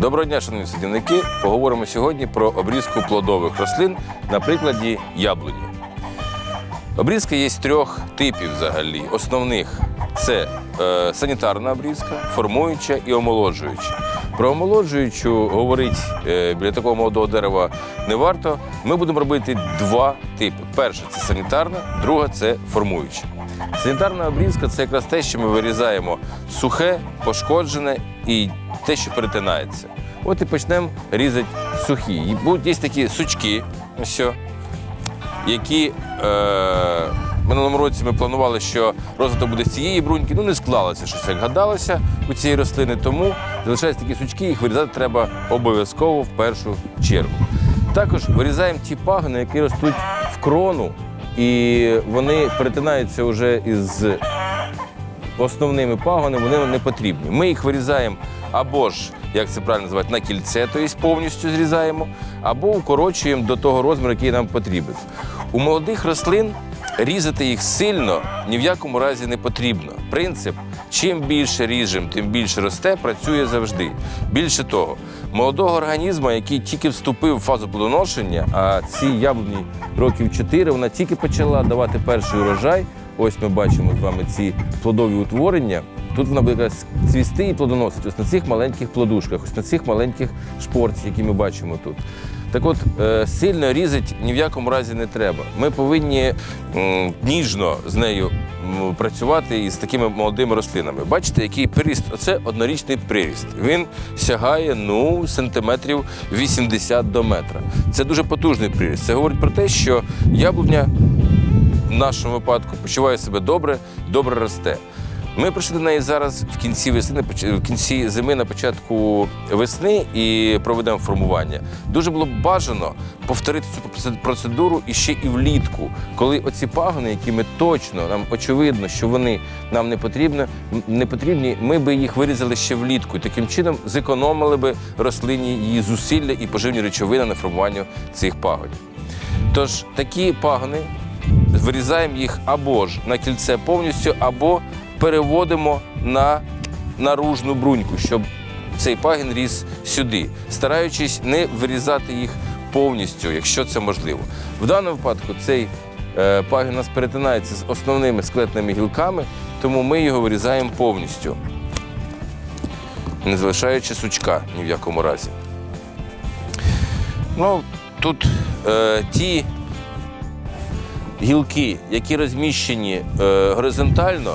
Доброго дня, шановні садівники. Поговоримо сьогодні про обрізку плодових рослин на прикладі яблуні. Обрізка є з трьох типів взагалі. Основних це е, санітарна обрізка, формуюча і омолоджуюча. Про омолоджуючу говорити е, біля такого молодого дерева не варто. Ми будемо робити два типи. Перша це санітарна, друга це формуюча. Санітарна обрізка це якраз те, що ми вирізаємо сухе, пошкоджене і те, що перетинається. От і почнемо різати сухі. Будуть є такі сучки, що, які е, минулому році ми планували, що розвиток буде з цієї бруньки. Ну не склалося щось, як гадалося у цієї рослини. Тому залишаються такі сучки, їх вирізати треба обов'язково в першу чергу. Також вирізаємо ті пагони, які ростуть в крону, і вони перетинаються вже із основними пагонами, вони не потрібні. Ми їх вирізаємо або ж, як це правильно називати, на кільце, тобто повністю зрізаємо, або укорочуємо до того розміру, який нам потрібен. У молодих рослин різати їх сильно ні в якому разі не потрібно. Принцип чим більше ріжемо, тим більше росте, працює завжди. Більше того, молодого організму, який тільки вступив в фазу плодоношення, а ці яблуні років 4, вона тільки почала давати перший урожай. Ось ми бачимо з вами ці плодові утворення. Тут вона буде якраз цвісти і плодоносити ось на цих маленьких плодушках, ось на цих маленьких шпорцях, які ми бачимо тут. Так от, е, сильно різати ні в якому разі не треба. Ми повинні ніжно з нею працювати із такими молодими рослинами. Бачите, який приріст? Оце однорічний приріст. Він сягає ну, сантиметрів 80 до метра. Це дуже потужний приріст. Це говорить про те, що яблуня в нашому випадку почуває себе добре, добре росте. Ми прийшли до неї зараз в кінці весни, в кінці зими на початку весни і проведемо формування. Дуже було б бажано повторити цю проце- процедуру і ще і влітку, коли оці пагони, які ми точно нам очевидно, що вони нам не потрібні, не потрібні, ми би їх вирізали ще влітку. І таким чином зекономили би рослині її зусилля і поживні речовини на формування цих пагонів. Тож такі пагони вирізаємо їх або ж на кільце повністю, або переводимо на наружну бруньку, щоб цей пагін ріс сюди, стараючись не вирізати їх повністю, якщо це можливо. В даному випадку цей е, пагін у нас перетинається з основними склетними гілками, тому ми його вирізаємо повністю, не залишаючи сучка ні в якому разі. Ну, тут е, ті гілки, які розміщені е, горизонтально,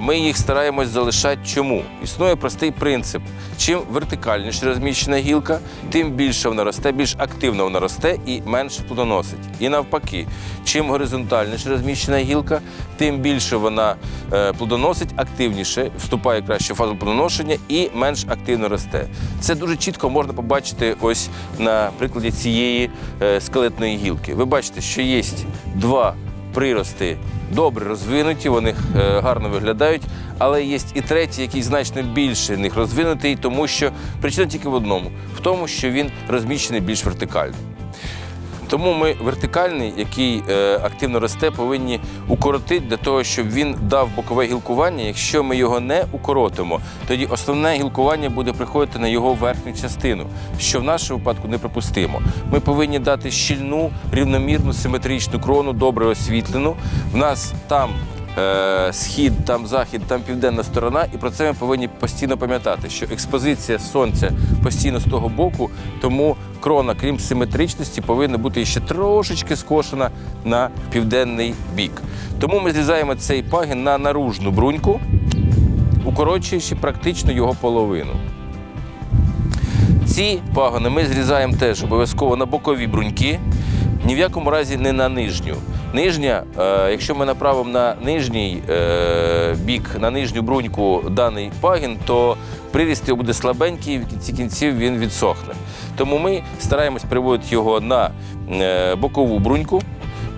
ми їх стараємось залишати. Чому? Існує простий принцип. Чим вертикальніше розміщена гілка, тим більше вона росте, більш активно вона росте і менше плодоносить. І навпаки, чим горизонтальніше розміщена гілка, тим більше вона е, плодоносить, активніше, вступає краще в фазу плодоношення і менш активно росте. Це дуже чітко можна побачити ось на прикладі цієї е, скелетної гілки. Ви бачите, що є два прирости добре розвинуті, вони е, гарно виглядають, але є і третій, який значно більше них розвинутий, тому що причина тільки в одному: в тому, що він розміщений більш вертикально. Тому ми вертикальний, який е, активно росте, повинні укоротити для того, щоб він дав бокове гілкування. Якщо ми його не укоротимо, тоді основне гілкування буде приходити на його верхню частину, що в нашому випадку неприпустимо. Ми повинні дати щільну, рівномірну, симетричну крону, добре освітлену. В нас там е, схід, там захід, там південна сторона, і про це ми повинні постійно пам'ятати, що експозиція сонця постійно з того боку, тому крона, крім симетричності, повинна бути ще трошечки скошена на південний бік. Тому ми зрізаємо цей пагін на наружну бруньку, укорочуючи практично його половину. Ці пагони ми зрізаємо теж обов'язково на бокові бруньки, ні в якому разі не на нижню. Нижня, е, якщо ми направимо на нижній е, бік, на нижню бруньку даний пагін, то приріст його буде слабенький, і в кінці кінців він відсохне. Тому ми стараємось приводити його на е, бокову бруньку,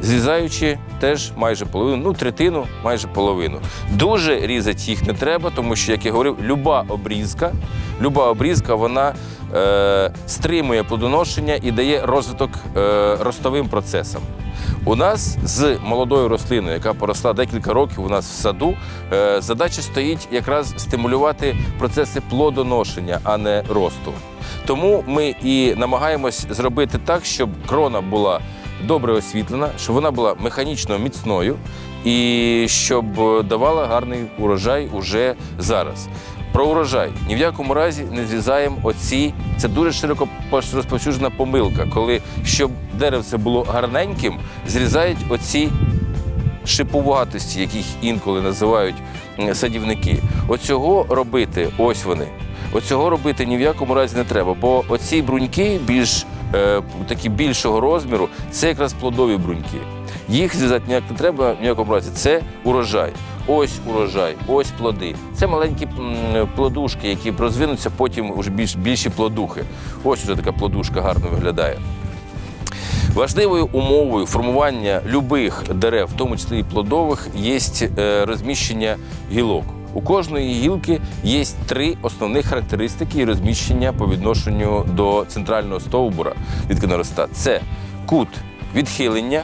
зрізаючи теж майже половину, ну третину, майже половину. Дуже різати їх не треба, тому що, як я говорив, люба обрізка, люба обрізка, вона е, стримує плодоношення і дає розвиток е, ростовим процесам. У нас з молодою рослиною, яка поросла декілька років у нас в саду, е, задача стоїть якраз стимулювати процеси плодоношення, а не росту. Тому ми і намагаємось зробити так, щоб крона була добре освітлена, щоб вона була механічно міцною і щоб давала гарний урожай уже зараз. Про урожай ні в якому разі не зрізаємо оці. Це дуже широко розповсюджена помилка, коли щоб деревце було гарненьким, зрізають оці шиповатості, яких інколи називають садівники. Оцього робити, ось вони. Оцього робити ні в якому разі не треба, бо оці бруньки більш е, такі більшого розміру, це якраз плодові бруньки. Їх зрізати ніяк не треба ні в якому разі. Це урожай. Ось урожай, ось плоди. Це маленькі плодушки, які розвинуться потім уже більш більші плодухи. Ось вже така плодушка гарно виглядає. Важливою умовою формування любих дерев, в тому числі і плодових, є е, розміщення гілок. У кожної гілки є три основних характеристики розміщення по відношенню до центрального стовбура від кинороста. Це кут відхилення.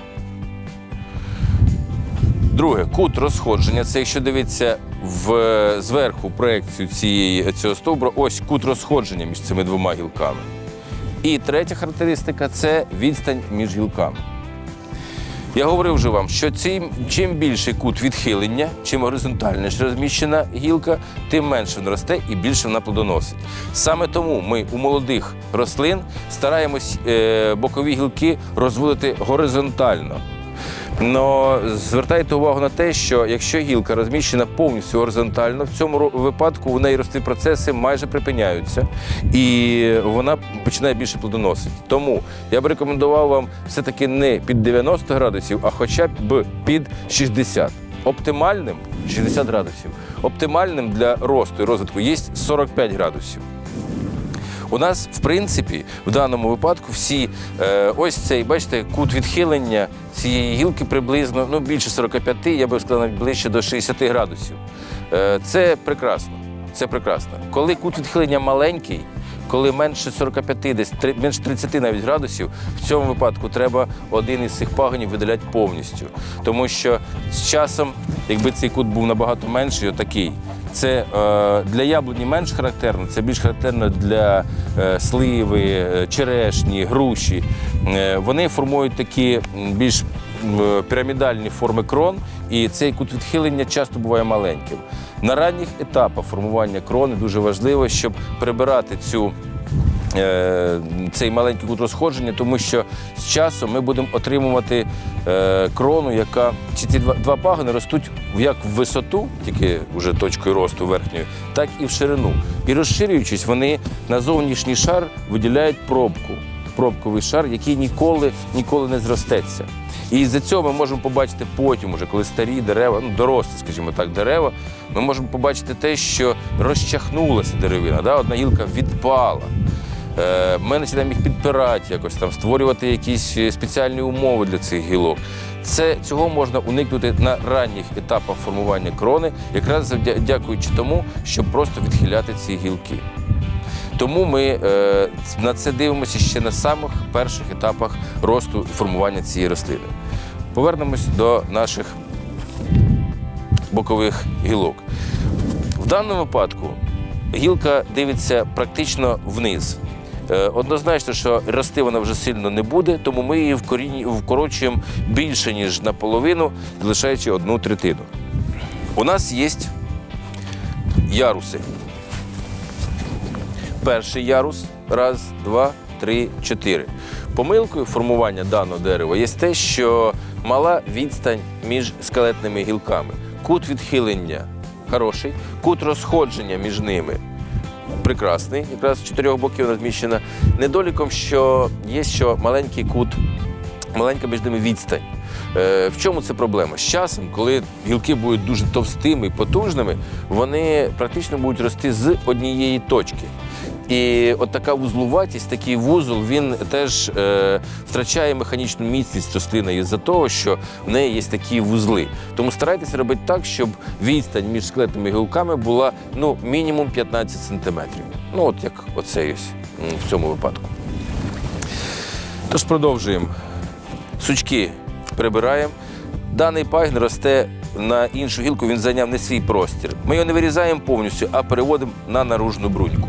Друге, кут розходження. Це якщо дивитися в, зверху проекцію цієї, цього стовбура, ось кут розходження між цими двома гілками. І третя характеристика це відстань між гілками. Я говорив вже вам, що цим, чим більший кут відхилення, чим горизонтальніше розміщена гілка, тим менше вона росте і більше вона плодоносить. Саме тому ми у молодих рослин стараємось е, бокові гілки розводити горизонтально. Но звертайте увагу на те, що якщо гілка розміщена повністю горизонтально, в цьому випадку у неї рости процеси майже припиняються, і вона починає більше плодоносити. Тому я б рекомендував вам все-таки не під 90 градусів, а хоча б під 60. Оптимальним 60 градусів. Оптимальним для росту і розвитку є 45 градусів. У нас, в принципі, в даному випадку всі е, ось цей, бачите, кут відхилення цієї гілки приблизно ну, більше 45, я би сказав, навіть ближче до 60 градусів. Е, це прекрасно. Це прекрасно. Коли кут відхилення маленький, коли менше 45, десь менше 30 навіть градусів, в цьому випадку треба один із цих пагонів видаляти повністю. Тому що з часом, якби цей кут був набагато менший, отакий, це е, для яблуні менш характерно, це більш характерно для е, сливи, е, черешні, груші. Вони формують такі більш пірамідальні форми крон, і цей кут відхилення часто буває маленьким. На ранніх етапах формування крони дуже важливо, щоб прибирати цю цей маленький кут розходження, тому що з часом ми будемо отримувати е, крону, яка чи ці два, пагони ростуть як в висоту, тільки вже точкою росту верхньої, так і в ширину. І розширюючись, вони на зовнішній шар виділяють пробку. Пробковий шар, який ніколи ніколи не зростеться. І з-за цього ми можемо побачити потім, уже коли старі дерева, ну дорослі, скажімо так, дерева, ми можемо побачити те, що розчахнулася деревина, да? одна гілка відпала. Е, починаємо їх підпирати, якось там створювати якісь е, спеціальні умови для цих гілок. Це цього можна уникнути на ранніх етапах формування крони, якраз дякуючи тому, щоб просто відхиляти ці гілки. Тому ми е, на це дивимося ще на самих перших етапах росту формування цієї рослини. Повернемось до наших бокових гілок. В даному випадку гілка дивиться практично вниз. Е, Однозначно, що рости вона вже сильно не буде, тому ми її вкорочуємо більше, ніж наполовину, залишаючи одну третину. У нас є яруси. Перший ярус. Раз, два, три, чотири. Помилкою формування даного дерева є те, що мала відстань між скелетними гілками. Кут відхилення хороший, кут розходження між ними прекрасний, якраз з чотирьох боків розміщена. Недоліком, що є що маленький кут, маленька між ними відстань. Е, в чому це проблема? З часом, коли гілки будуть дуже товстими і потужними, вони практично будуть рости з однієї точки. І от така вузлуватість, такий вузол, він теж е, втрачає механічну міцність рослини із-за того, що в неї є такі вузли. Тому старайтеся робити так, щоб відстань між скелетними гілками була ну, мінімум 15 сантиметрів. Ну, от як оце ось в цьому випадку. Тож продовжуємо. Сучки прибираємо. Даний пагін росте на іншу гілку, він зайняв не свій простір. Ми його не вирізаємо повністю, а переводимо на наружну бруньку.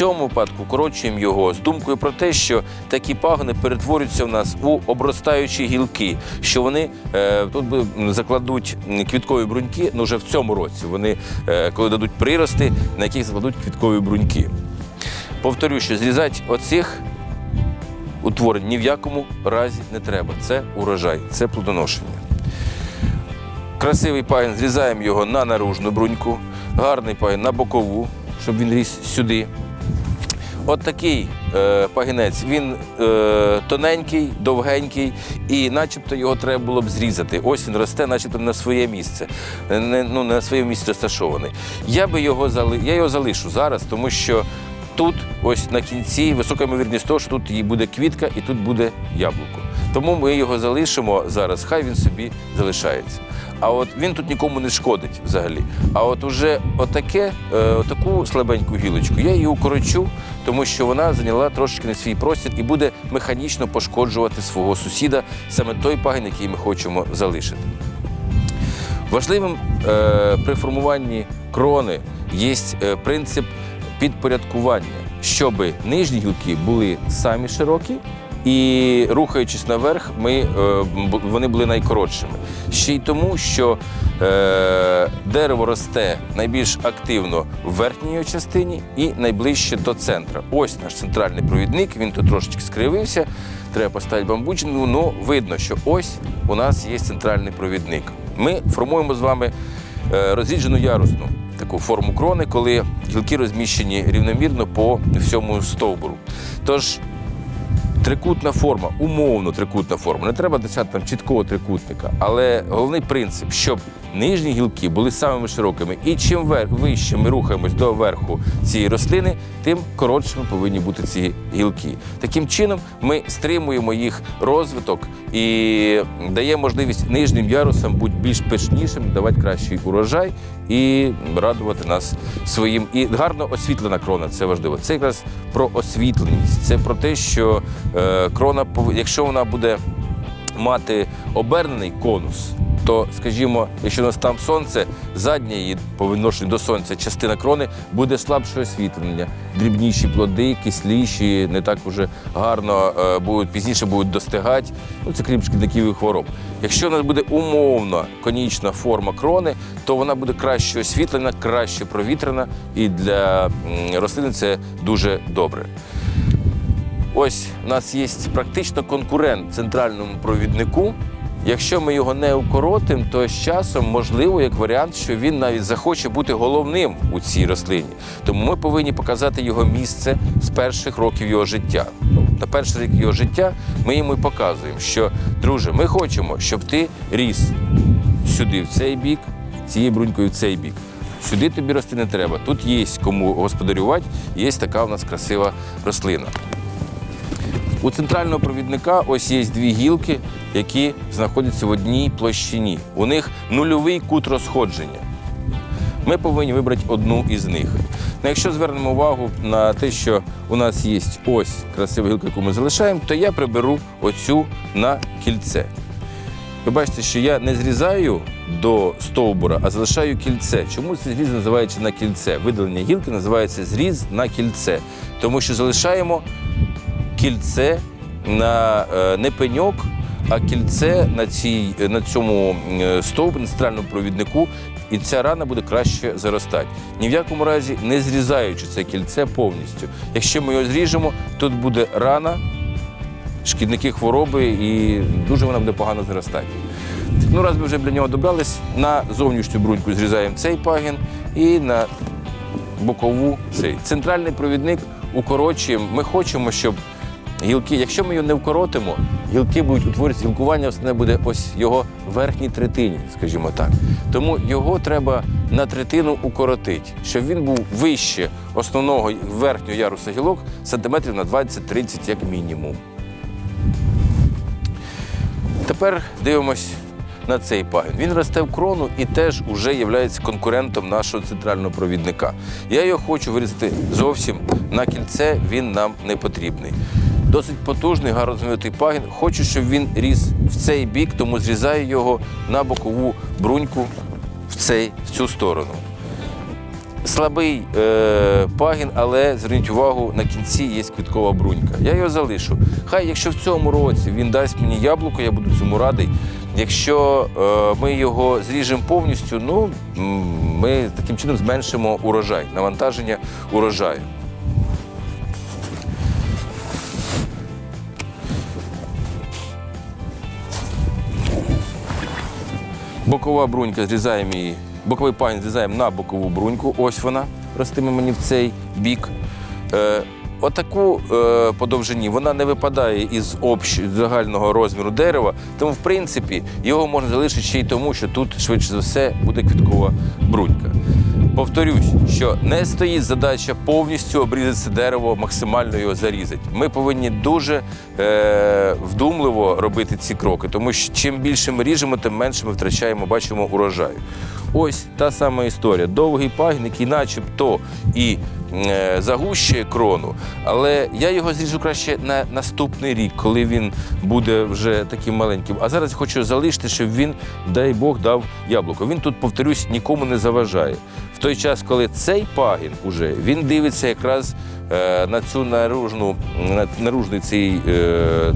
Цьому випадку коротшуємо його з думкою про те, що такі пагони перетворюються в нас у обростаючі гілки, що вони е, тут закладуть квіткові бруньки, ну вже в цьому році. Вони е, коли дадуть прирости, на яких закладуть квіткові бруньки. Повторю, що зрізати оцих утворень ні в якому разі не треба. Це урожай, це плодоношення. Красивий пагін, зрізаємо його на наружну бруньку, гарний пагін на бокову, щоб він ріс сюди. От такий е, пагінець, він е, тоненький, довгенький, і начебто його треба було б зрізати. Ось він росте, начебто на своє місце, не, ну, на своє місце розташований. Я би його зали... я його залишу зараз, тому що тут, ось на кінці, висока ймовірність того, що тут і буде квітка і тут буде яблуко. Тому ми його залишимо зараз, хай він собі залишається. А от він тут нікому не шкодить взагалі. А от уже отаке, е, отаку слабеньку гілочку я її укорочу, тому що вона зайняла трошки не свій простір і буде механічно пошкоджувати свого сусіда, саме той пагін, який ми хочемо залишити. Важливим е, при формуванні крони є е, принцип підпорядкування, щоб нижні гілки були самі широкі. І рухаючись наверх, ми, е, вони були найкоротшими. Ще й тому, що е, дерево росте найбільш активно в верхній частині і найближче до центра. Ось наш центральний провідник, він тут трошечки скривився. Треба поставити бамбучину, ну видно, що ось у нас є центральний провідник. Ми формуємо з вами е, розріджену ярусну таку форму крони, коли гілки розміщені рівномірно по всьому стовбуру. Тож трикутна форма, умовно трикутна форма. Не треба досягти там чіткого трикутника, але головний принцип, щоб нижні гілки були самими широкими. І чим вище ми рухаємось до верху цієї рослини, тим коротшими повинні бути ці гілки. Таким чином ми стримуємо їх розвиток і даємо можливість нижнім ярусам бути більш пишнішим, давати кращий урожай і радувати нас своїм. І гарно освітлена крона це важливо. Це якраз про освітленість. Це про те, що крона, пов- якщо вона буде мати обернений конус, то, скажімо, якщо у нас там сонце, задня її по відношенню до сонця частина крони буде слабше освітлення, дрібніші плоди, кисліші, не так уже гарно е, будуть пізніше будуть достигати. Ну, це крім шкідників і хвороб. Якщо у нас буде умовно конічна форма крони, то вона буде краще освітлена, краще провітрена, і для рослини це дуже добре. Ось у нас є практично конкурент центральному провіднику. Якщо ми його не укоротимо, то з часом можливо як варіант, що він навіть захоче бути головним у цій рослині. Тому ми повинні показати його місце з перших років його життя. На перший рік його життя ми йому і показуємо, що друже, ми хочемо, щоб ти ріс сюди, в цей бік, цією брунькою в цей бік. Сюди тобі рости не треба. Тут є кому господарювати, є така у нас красива рослина. У центрального провідника ось є дві гілки, які знаходяться в одній площині. У них нульовий кут розходження. Ми повинні вибрати одну із них. Ну, якщо звернемо увагу на те, що у нас є ось красива гілка, яку ми залишаємо, то я приберу оцю на кільце. Ви бачите, що я не зрізаю до стовбура, а залишаю кільце. Чому цей зріз називається на кільце? Видалення гілки називається зріз на кільце, тому що залишаємо кільце на е, не пеньок, а кільце на, цій, на цьому е, стовбурі, на центральному провіднику, і ця рана буде краще заростати. Ні в якому разі не зрізаючи це кільце повністю. Якщо ми його зріжемо, тут буде рана, шкідники хвороби, і дуже вона буде погано зростати. Ну, раз ми вже для нього добрались, на зовнішню бруньку зрізаємо цей пагін і на бокову цей. Центральний провідник укорочуємо. Ми хочемо, щоб гілки, якщо ми його не вкоротимо, гілки будуть утворюватися, гілкування основне буде ось його верхній третині, скажімо так. Тому його треба на третину укоротити, щоб він був вище основного верхнього яруса гілок сантиметрів на 20-30 як мінімум. Тепер дивимось на цей пагін. Він росте в крону і теж уже є конкурентом нашого центрального провідника. Я його хочу вирізати зовсім на кільце, він нам не потрібний. Досить потужний, гарно розвинутий пагін. Хочу, щоб він ріс в цей бік, тому зрізаю його на бокову бруньку в, цей, в цю сторону. Слабий е, пагін, але зверніть увагу, на кінці є квіткова брунька. Я його залишу. Хай, якщо в цьому році він дасть мені яблуко, я буду цьому радий. Якщо е, ми його зріжемо повністю, ну ми таким чином зменшимо урожай, навантаження урожаю. Бокова брунька зрізаємо її. Боковий пагін зрізаємо на бокову бруньку. Ось вона ростиме мені в цей бік. Е, отаку е, по вона не випадає із общ, загального розміру дерева. Тому, в принципі, його можна залишити ще й тому, що тут, швидше за все, буде квіткова брунька. Повторюсь, що не стоїть задача повністю обрізати це дерево, максимально його зарізати. Ми повинні дуже е, вдумливо робити ці кроки, тому що чим більше ми ріжемо, тим менше ми втрачаємо, бачимо урожаю. Ось та сама історія. Довгий пагін, який начебто і загущує крону, але я його зріжу краще на наступний рік, коли він буде вже таким маленьким. А зараз хочу залишити, щоб він, дай Бог, дав яблуко. Він тут, повторюсь, нікому не заважає. В той час, коли цей пагін уже він дивиться якраз е, на цю наружну, на наружний цей. Е,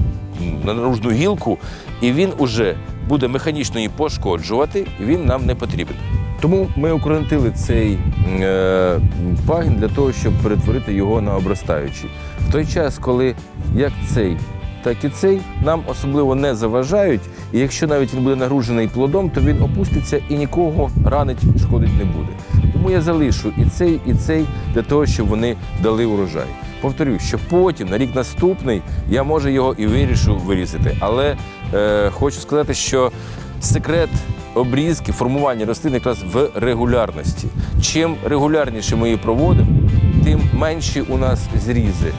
на наружну гілку, і він уже буде механічно її пошкоджувати, він нам не потрібен. Тому ми укоротили цей е, пагін для того, щоб перетворити його на обростаючий. В той час, коли як цей, так і цей нам особливо не заважають, і якщо навіть він буде нагружений плодом, то він опуститься і нікого ранить, шкодить не буде. Тому я залишу і цей, і цей для того, щоб вони дали урожай. Повторюю, що потім, на рік наступний, я може його і вирішу вирізати. Але е, хочу сказати, що секрет обрізки, формування рослин якраз в регулярності. Чим регулярніше ми її проводимо, тим менші у нас зрізи.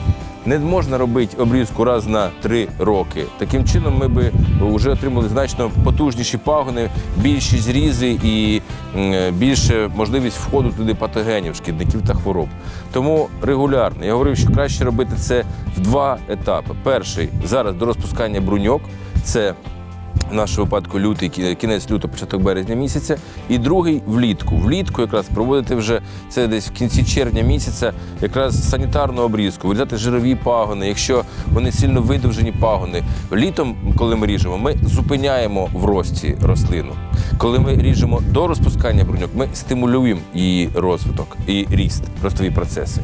Не можна робити обрізку раз на три роки. Таким чином ми би вже отримали значно потужніші пагони, більші зрізи і більше можливість входу туди патогенів, шкідників та хвороб. Тому регулярно. Я говорив, що краще робити це в два етапи. Перший зараз до розпускання бруньок. Це в нашому випадку лютий, кінець лютого, початок березня місяця, і другий влітку. Влітку якраз проводити вже це десь в кінці червня місяця, якраз санітарну обрізку, вирізати жирові пагони, якщо вони сильно видовжені пагони. Літом, коли ми ріжемо, ми зупиняємо в рості рослину. Коли ми ріжемо до розпускання бруньок, ми стимулюємо її розвиток і ріст, ростові процеси.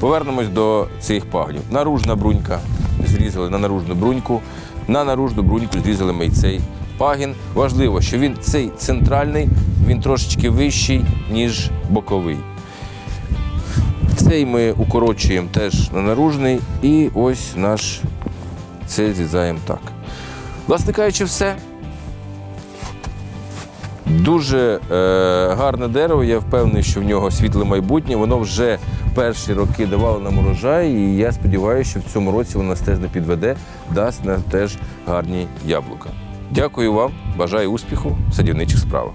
Повернемось до цих пагонів. Наружна брунька зрізали на наружну бруньку. На наружну бруньку зрізали ми цей пагін. Важливо, що він цей центральний, він трошечки вищий, ніж боковий. Цей ми укорочуємо теж на наружний, і ось наш цей зрізаємо так. Власне кажучи, все. Дуже е, гарне дерево. Я впевнений, що в нього світле майбутнє. Воно вже перші роки давала нам урожай, і я сподіваюся, що в цьому році вона нас теж не підведе, дасть нам теж гарні яблука. Дякую вам, бажаю успіху в садівничих справах.